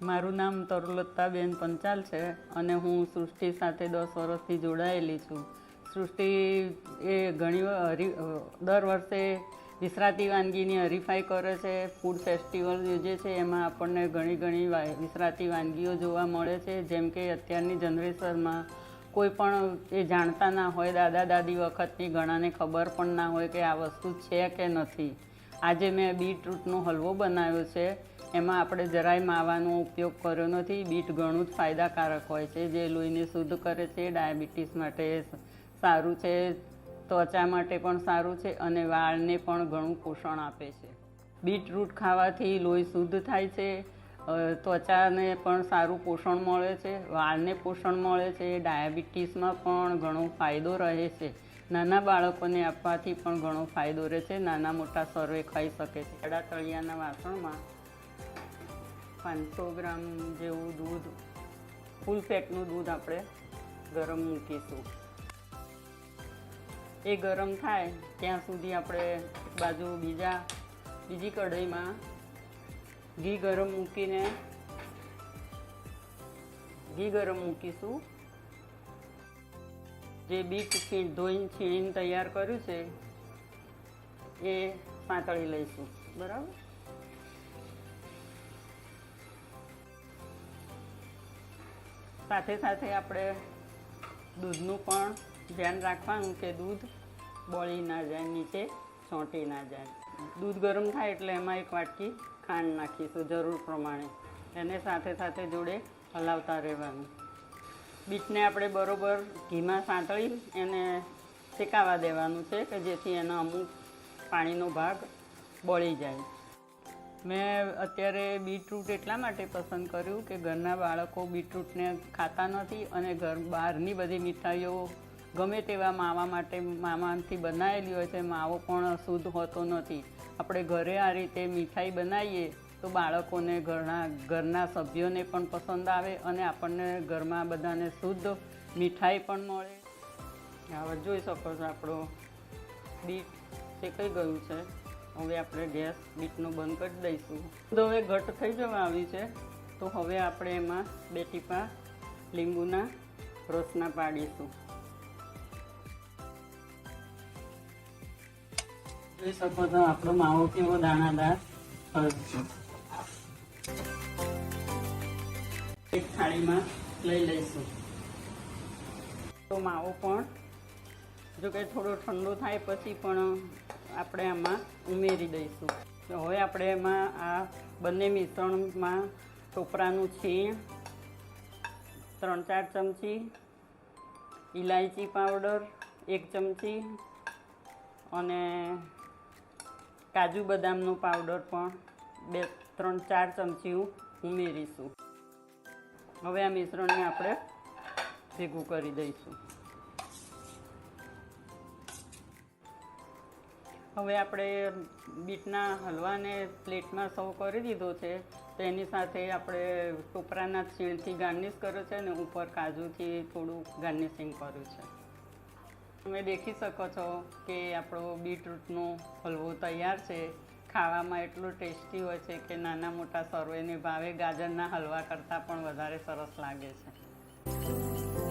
મારું નામ તરુલતાબેન પંચાલ છે અને હું સૃષ્ટિ સાથે દસ વર્ષથી જોડાયેલી છું. સૃષ્ટિ એ ઘણી હરી દર વર્ષે વિસરાતી વાનગીની હરીફાઈ કરે છે ફૂડ ફેસ્ટિવલ યોજે છે એમાં આપણને ઘણી ઘણી વિસરાતી વાનગીઓ જોવા મળે છે, જેમ કે અત્યારની જનરેશનમાં કોઈ પણ એ જાણતા ના હોય, દાદા દાદી વખતની ઘણાને ખબર પણ ના હોય કે આ વસ્તુ છે કે નથી. આજે મેં બીટરૂટનો હલવો બનાવ્યો છે એમાં આપણે જરાય માવાનો ઉપયોગ કર્યો નથી. બીટ ઘણું જ ફાયદાકારક હોય છે. જે લોહીને શુદ્ધ કરે છે, ડાયાબિટીસ માટે સારું છે, ત્વચા માટે પણ સારું છે અને વાળને પણ ઘણું પોષણ આપે છે. બીટરૂટ ખાવાથી લોહી શુદ્ધ થાય છે ત્વચાને પણ સારું પોષણ મળે છે, વાળને પોષણ મળે છે, ડાયાબિટીસમાં પણ ઘણો ફાયદો રહે છે. નાના બાળકોને આપવાથી પણ ઘણો ફાયદો રહે છે. નાના મોટા સર્વે ખાઈ શકે છે. તળિયાના વાસણમાં પાંચસો ગ્રામ જેવું દૂધ ફૂલ ફેટનું દૂધ આપણે ગરમ મૂકીશું. એ ગરમ થાય ત્યાં સુધી આપણે બાજુ બીજા, બીજી કઢાઈમાં ઘી ગરમ મૂકીને, ઘી ગરમ મૂકીશું. જે બીટ છીણ, ધોઈને છીણીને તૈયાર કર્યું છે, એ સાંતળી લઈશું. બરાબર? સાથે સાથે આપણે દૂધનું પણ ધ્યાન રાખવાનું કે દૂધ બળી ના જાય, નીચે ચોંટી ના જાય. દૂધ ગરમ થાય એટલે એમાં એક વાટકી ખાંડ નાખીશું જરૂર પ્રમાણે. એને સાથે સાથે જોડે હલાવતા રહેવાનું. બીટને આપણે બરોબર ઘીમાં સાંતળી એને શેકાવા દેવાનું છે કે જેથી એનો અમુક પાણીનો ભાગ બળી જાય. મેં અત્યારે બીટરૂટ એટલા માટે પસંદ કર્યું કે ઘરના બાળકો બીટરૂટને ખાતા નથી અને ઘર બહારની બધી મીઠાઈઓ ગમે તેવા માવા માટે મામાથી બનાવેલી હોય છે, માવો પણ શુદ્ધ હોતો નથી. આપણે ઘરે આ રીતે મીઠાઈ બનાવીએ તો બાળકોને ઘરના ઘરના સભ્યોને પણ પસંદ આવે અને આપણને ઘરમાં બધાને શુદ્ધ મીઠાઈ પણ મળે. હવે જોઈ શકો છો આપણો બીટ શેકાઈ ગયું છે. હવે આપણે ગેસ બીટનો બંધ કરી દઈશું. તો હવે ઘટ થઈ જવા આવી છે. તો હવે આપણે એમાં બે ટીપા લીંબુના રસના પાડીશું. જોઈ શકો છો આપણો માવો કેવો દાણાદાર એક થાળીમાં લઈ લઈશું. તો માવો પણ જો કે થોડો ઠંડો થાય પછી પણ આપણે આમાં ઉમેરી દઈશું. હવે આપણે એમાં આ બંને મિશ્રણમાં ટોપરાનું છીણ, ત્રણ ચાર ચમચી ઇલાયચી પાવડર, એક ચમચી અને કાજુ બદામનો પાવડર પણ બે, ત્રણ ચાર ચમચી ઉમેરીશું. હવે આ મિશ્રણને આપણે ભેગું કરી દઈશું. હવે આપણે બીટના હલવાને પ્લેટમાં સર્વ કરી દીધો છે, તો એની સાથે આપણે ટોપરાના છીણથી ગાર્નિશ કર્યો છે અને ઉપર કાજુથી થોડું ગાર્નિશિંગ કર્યું છે. તમે દેખી શકો છો કે આપણો બીટરૂટનો હલવો તૈયાર છે. ખાવામાં એટલો ટેસ્ટી હોય છે કે નાના મોટા સર્વેને ભાવે ગાજરના હલવા કરતાં પણ વધારે સરસ લાગે છે.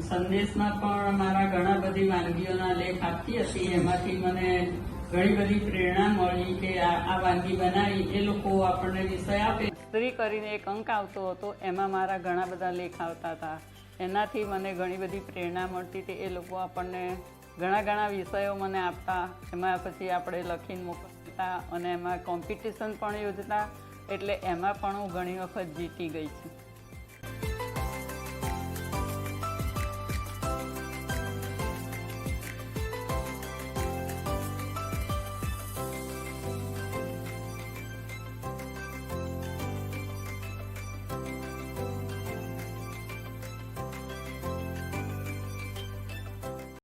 સંદેશમાં પણ મારા ઘણા બધી વાનગીઓના લેખ આપતી હતી. એમાંથી મને ઘણી બધી પ્રેરણા મળી કે આ વાનગી બનાવી. એ લોકો આપણને વિષય આપે. સ્ત્રી કરીને એક અંક આવતો હતો, એમાં મારા ઘણા બધા લેખ આવતા હતા. એનાથી મને ઘણી બધી પ્રેરણા મળતી હતી. એ લોકો આપણને ઘણા ઘણા વિષયો મને આપતા. એમાં પછી આપણે લખીને મોકલતા અને એમાં કોમ્પિટિશન પણ યોજતા. એટલે એમાં પણ હું ઘણી વખત જીતી ગઈ છું.